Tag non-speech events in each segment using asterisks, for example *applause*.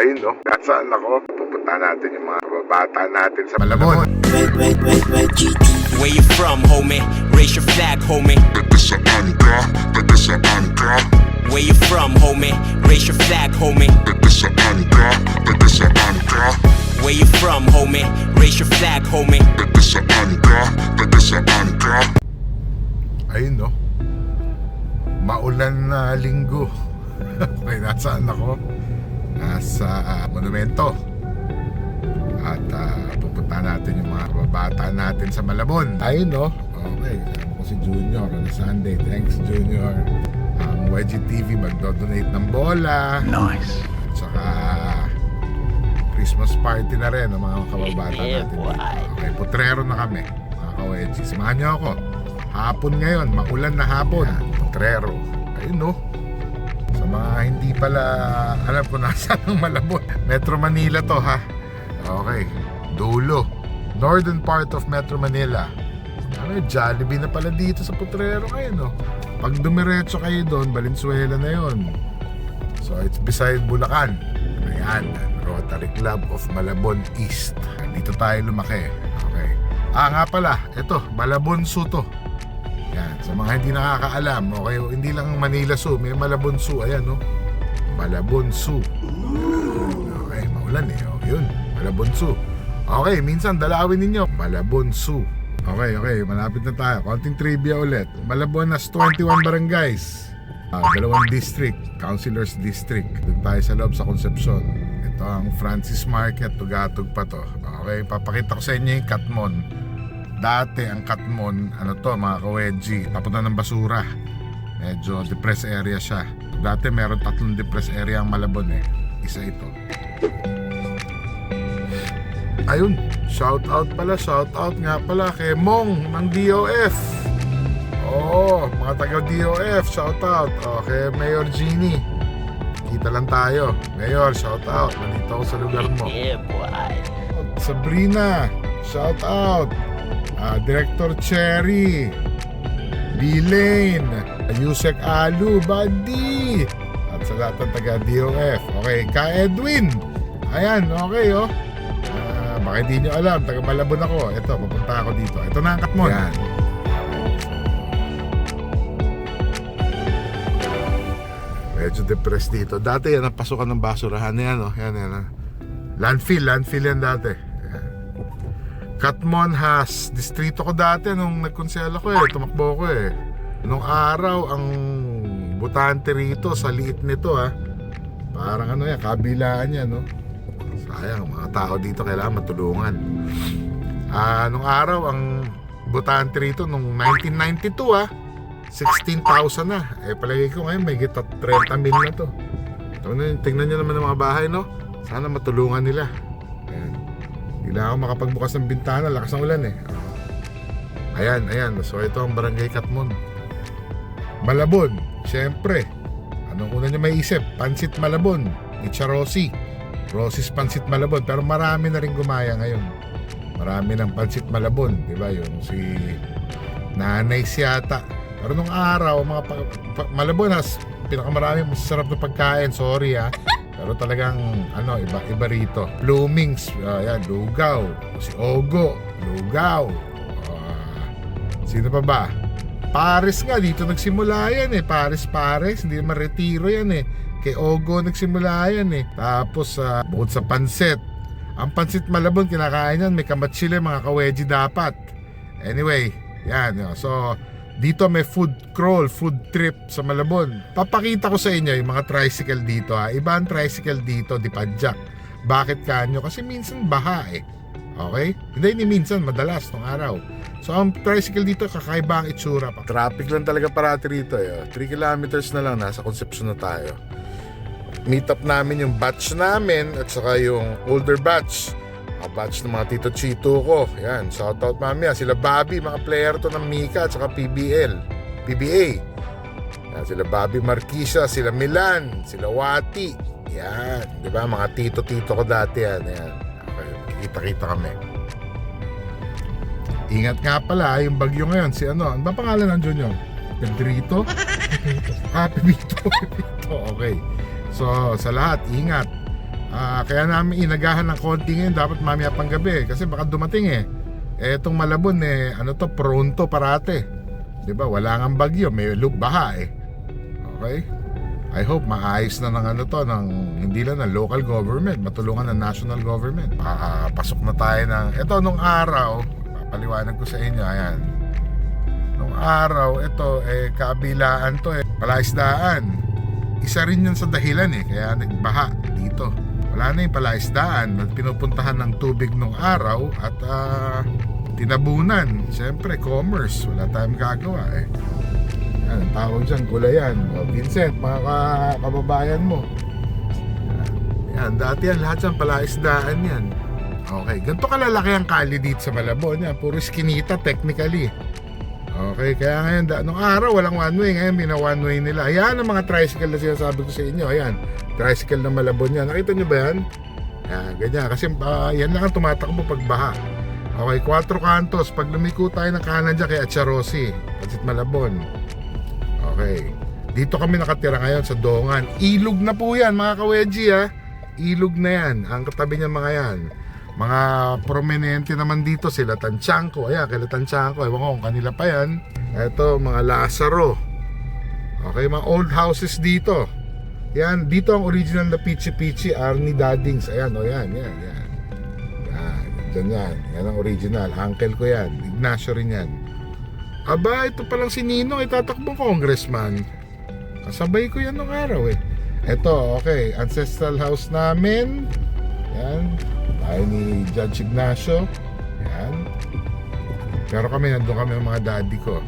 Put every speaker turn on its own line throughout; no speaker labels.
Ayun no, nasaan ako? Pupunta natin yung mga kababata natin sa Malabon.
Where you from, homie? Raise your flag, homie.
Tagasaan ka, tagasaan ka,
Where you from, homie? Raise your flag, homie.
tagasaan ka, tagasaan ka,
Where you from, homie? Raise your flag, homie.
tagasaan ka, tagasaan ka. Ayun no, maulan na linggo. *laughs* May nasaan ako? Nasa ah, monumento. At ah, pupunta natin yung mga kababata natin sa Malabon. Ayun no, okay. Alam ko si Junior on Sunday. Thanks Junior. Ang YG TV magdo-donate ng bola.
Nice.
At saka Christmas party na rin ng mga kababata natin. Okay, putrero na kami, mga ka-YG. Samahan niyo ako. Hapon ngayon, maulan na hapon. Putrero. Ayun no. Mga hindi pala alam ko nasa ng Malabon. Metro Manila to ha. Okay. Dulo. Northern part of Metro Manila. Ano, Jollibee na pala dito sa Putrero ngayon no. Pag dumiretso kayo doon, Valenzuela na yon. So it's beside Bulacan. Ayan, Rotary Club of Malabon East. Dito tayo lumaki. Okay. Ah nga pala, ito, Malabon Zoo to. Yan, sa mga hindi nakakaalam, okay, hindi lang Manila Zoo, may Malabon Zoo, ayan no. Malabon Zoo. Okay, maulan eh. Oh, yun, Malabon Zoo. Okay, minsan dalawin ninyo, Malabon Zoo. Okay, okay, malapit na tayo. Konting trivia ulit. Malabon has 21 barangays. Ah, dalawang district, councilors district. Doon tayo sa loob sa Concepcion. Ito ang Francis Market, tugatog pa to. Okay, papakita ko sa inyo yung Katmon. Dati ang Katmon, ano to mga kaweji, papunta ng basura. Medyo depressed area siya. Dati meron tatlong depressed area ang Malabon eh. Isa ito. Ayun, shout out pala, shout out nga pala kay Mong ng DOF. Oo, mga taga DOF, shout out. O, kay Mayor Genie. Kita lang tayo. Mayor, shout out. Nandito ako sa lugar mo.
Yeah, boy.
Sabrina, shout out. Ah, Director Cherry. B-Lane. Yusek Alu, Buddy. At sa lahat ng taga DOF. Okay, ka Edwin. Ayan, okay oh. Ah, baka hindi nyo alam, taga Malabon ako. Ito, papunta ako dito. Ito na ang Katmon. Yan. Medyo depressed dito. Dati yan ang pasukan ng basurahan. Yan oh. Yan, yan. ah. Landfill, landfill yan dati. Yan. Katmon has distrito ko dati nung nagkonsel ako eh. Tumakbo ko eh. Nung araw, ang butante rito sa liit nito ha. Parang ano yan, kabilaan yan no. Sayang, mga tao dito kailangan matulungan. Ah, nung araw, ang butante rito nung 1992 ha. 16,000 na. Eh palagay ko ngayon may gita 30 mil na to. Tingnan, tingnan nyo naman ang mga bahay no. Sana matulungan nila. Ayan. Hindi na ako makapagbukas ng bintana. Lakas ng ulan eh. Ayan, ayan. So ito ang Barangay Katmon. Malabon. Siyempre. Anong una nyo may isip? Pansit Malabon. Ni Charosi. Rosis Pansit Malabon. Pero marami na rin gumaya ngayon. Marami ng Pansit Malabon. Di ba? Yung si Nanay Siyata. Pero nung araw, mga pa, pa- Malabon has pinakamarami masarap na pagkain. Sorry ah. Pero talagang ano, iba iba rito. Bloomings, ah, yan, Lugaw, si Ogo, Lugaw. Ah, sino pa ba? Paris nga dito nagsimula yan eh. Paris Paris, hindi naman retiro yan eh. Kay Ogo nagsimula yan eh. Tapos sa bukod sa pansit. Ang pansit Malabon kinakain yan, may kamatsile mga kaweji dapat. Anyway, yan. So, dito may food crawl, food trip sa Malabon. Papakita ko sa inyo yung mga tricycle dito ha. Iba ang tricycle dito, di padjak. Bakit kanyo? Kasi minsan baha eh. Okay? Hindi, hindi minsan, madalas nung araw. So ang tricycle dito, kakaiba ang itsura pa. Traffic lang talaga parati rito eh. 3 kilometers na lang, nasa Concepcion na tayo. Meet up namin yung batch namin at saka yung older batch. Mga batch ng mga Tito Chito ko. Yan, shoutout mamaya. Sila Bobby, mga player to ng Mika at saka PBL. PBA. Yan, sila Bobby Marquisa, sila Milan, sila Wati. Yan, di ba? Mga tito-tito ko dati yan. Yan. Kita-kita kami. Ingat nga pala, yung bagyo ngayon, si ano, ano ba pangalan ng Junior? Pedrito? *laughs* ah, Pepito, Pepito, okay. So, sa lahat, ingat. Ah, kaya namin inagahan ng konti ngayon dapat mamaya pang gabi kasi baka dumating eh. Eh itong Malabon eh ano to pronto parate. 'Di ba? Wala nang bagyo, may baha eh. Okay? I hope maayos na ng ano to ng hindi lang ng local government, matulungan ng national government. Papasok na tayo ng ito nung araw, papaliwanag ko sa inyo, ayan. Nung araw, ito eh kabilaan to eh, palaisdaan. Isa rin yun sa dahilan eh, kaya nagbaha dito. Wala yung palaisdaan, pinupuntahan ng tubig nung araw at ah, tinabunan. Siyempre, commerce, wala tayong gagawa eh. Yan, tawag dyan, gulayan. O, Vincent, mga ka- kababayan mo. Yan, dati yan, lahat yan, palaisdaan yan. Okay, ganito kalalaki ang kali dito sa Malabon. Yan, puro skinita technically. Okay, kaya ngayon, da, nung araw, walang one way. Ngayon, mina one way nila. Ayan ang mga tricycle na sinasabi ko sa inyo. Ayan, tricycle na Malabon yan. Nakita nyo ba yan? Yan, ganyan. Kasi ah, yan lang ang tumatakbo pag baha. Okay, Cuatro Cantos. Pag lumiko tayo ng kanan dyan kay Acharosi, Pansit Malabon. Okay. Dito kami nakatira ngayon sa Dongan. Ilog na po yan mga kaweji ha. Ilog na yan. Ang katabi niya mga yan. Mga prominente naman dito sila Tanchanko. Ayan, kila Tanchanko. Ewan ko kanila pa yan. Ito, mga Lazaro. Okay, mga old houses dito. Yan, dito ang original na Pichi Pichi, Arnie Daddings. Ayan, o yan, yan, yan. Yan, dyan yan. Yan ang original. Uncle ko yan. Ignacio rin yan. Aba, ito palang si Ninong, itatakbong congressman. Kasabay ko yan nung araw eh. Ito, okay, ancestral house namin. Yan. Bahay ni Judge Ignacio. Yan. Pero kami, nandun kami ng mga daddy ko.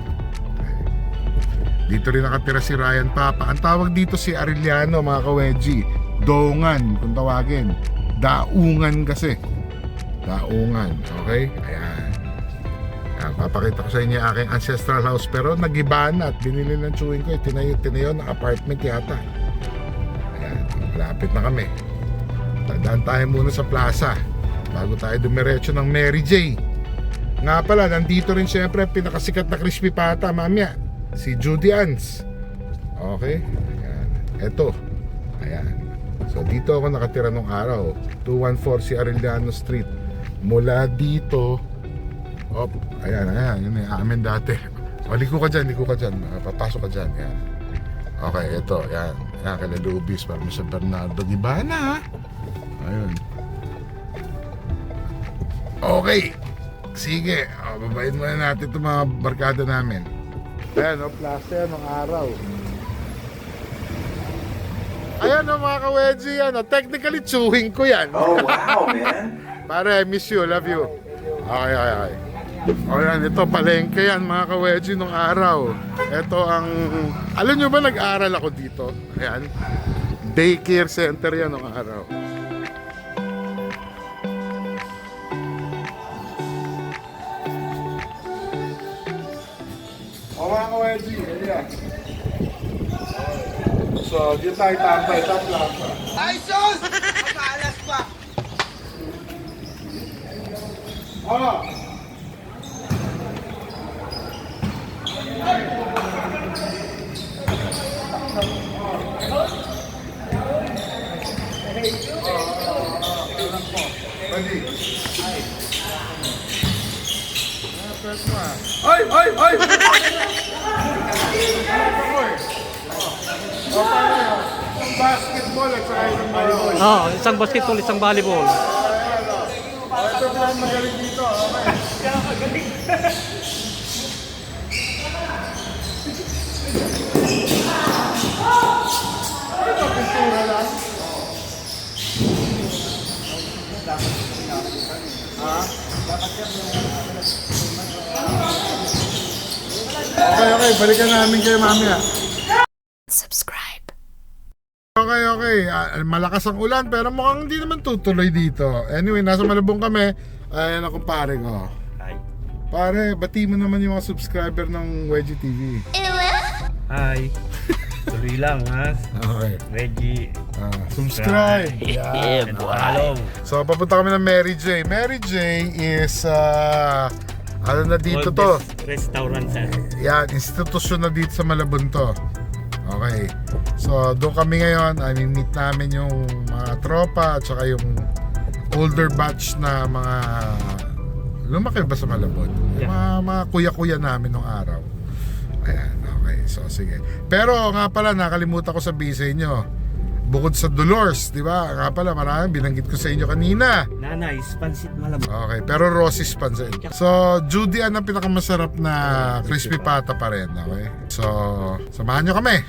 Dito rin nakatira si Ryan Papa. Ang tawag dito si Arellano, mga kaweji. Dongan, kung tawagin. Daungan kasi. Daungan, okay? Ayan. Ayan, papakita ko sa inyo aking ancestral house pero nagiba na at binili ng chewing ko. Tinayo, tinayo ng apartment yata. Ayan, malapit na kami. Tandaan tayo muna sa plaza bago tayo dumiretso ng Mary J. Nga pala, nandito rin siyempre ang pinakasikat na crispy pata, mamaya. Si Judy Ans. Okay? Ayan. Ito. Ayan. So dito ako nakatira nung araw. 214 si Arellano Street. Mula dito, Op, ayan, ayan, yun yung amin dati. *laughs* O, liko ka dyan, liko ka dyan. Ah, Papasok ka dyan, yan. Okay, ito, yan. Yan, kala Lubis, parang sa Bernardo di Bana? Ayun. Okay. Sige, o, babayin muna natin itong mga barkada namin. Ayan, o, plaza yan ng araw. Ayan o mga ka-wedgie yan. o. Technically, chewing ko yan.
Oh, wow, man. *laughs*
Pare, I miss you, love you. Okay, okay, okay. O yan, ito palengke yan mga ka-wedgie nung araw. Ito ang, alam nyo ba nag-aral ako dito? Ayan. Daycare center yan nung araw. Ayan. So, dito tayo tambay sa plaza.
Ay, sus! Mapaalas pa!
Oh! Pwede. Ay, ay, ay! O, paano yun? Ang basketball at saka yung volleyball.
Oh, isang basketball, isang volleyball.
Ito po ang magaling dito. Okay. Ito, pintura lang. Okay, okay. Balikan namin kayo mamaya.
subscribe.
Okay, okay. Ah, malakas ang ulan pero mukhang hindi naman tutuloy dito. Anyway, nasa Malabong kami. Ayan ako pare ko. Pare, bati mo naman yung mga subscriber ng Wedgie TV.
Hi. Tuloy lang ha.
Okay.
Reggie.
Ah, subscribe.
Yeah, Hello.
So, papunta kami ng Mary J. Mary J is, ah, ano na dito to?
Restaurant sir.
Yan, institusyon na dito sa Malabon to. Okay. So, doon kami ngayon. I mean, meet namin yung mga tropa at saka yung older batch na mga lumaki ba sa Malabon? Yung Mga, mga kuya-kuya namin nung araw. Ayan, okay. So, sige. Pero nga pala, nakalimutan ko sabihin sa inyo. Bukod sa Dolores, di ba? Nga pala, maraming binanggit ko sa inyo kanina.
Nanay, pansit malamang.
Okay, pero Rossi's pansin. So, Judy ang pinakamasarap na crispy pata pa rin, okay? So, samahan nyo kami.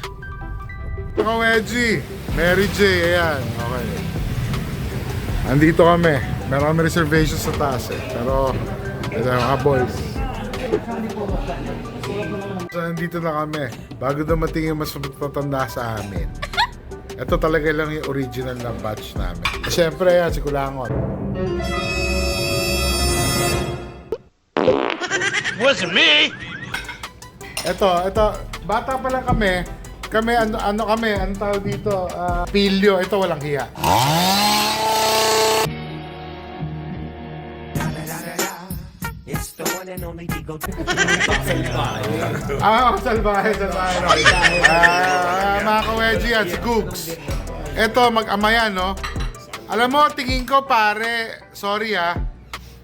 Mga Wedgie, Mary J, ayan, okay. Andito kami. Meron kami reservation sa taas eh. Pero, ito mga boys. So, nandito na kami. Bago dumating yung mas matanda sa amin. Ito talaga lang yung original na batch namin. Siyempre, yan, si Kulangot.
Wasn't me.
Ito, ito, bata pa lang kami. Kami, ano, ano kami, ano tawag dito? Ah, pilyo. Ito, walang hiya. Ah, oh, salbahe, salbahe. no? Ah, mga kaweji yan, si Googs. Ito, mag-ama yan, no? Alam mo, tingin ko, pare, sorry ah,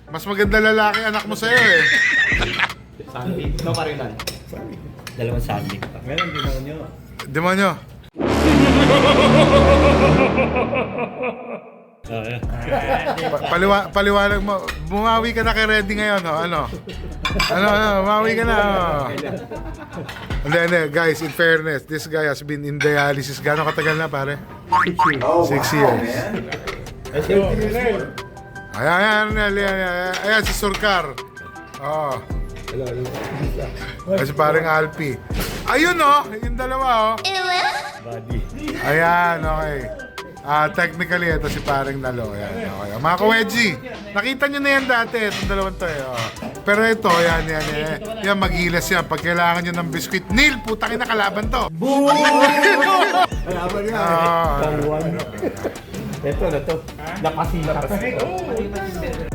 mas maganda lalaki anak mo sa'yo eh.
Dalawang sandi. Meron din ako nyo.
Demonyo. *laughs* Pa- paliwa, paliwanag mo. Bumawi ka na kay Reddy ngayon, ho? Ano? Ano, ano? Bumawi ka na, oh. Hindi, hindi. Guys, in fairness, this guy has been in dialysis. Gano'ng katagal na, pare? Six years. Ayan, ayan, ayan, ayan, ayan, ayan, si Surkar. Oh. Ay, si parang Alpi. Ayun, oh. Yung dalawa, oh. Ayan, okay. Ah, technically, ito si parang Nalo. Ayan, okay. Mga ka-wedgie, nakita nyo na yan dati, itong dalawang to eh. oh. Pero ito, yan, yan, yan. Yan, magilas yan. Pag kailangan nyo ng biskuit, Neil, putang ina, kalaban to. Boom! kalaban yan.
Ito na to. Napasila pa.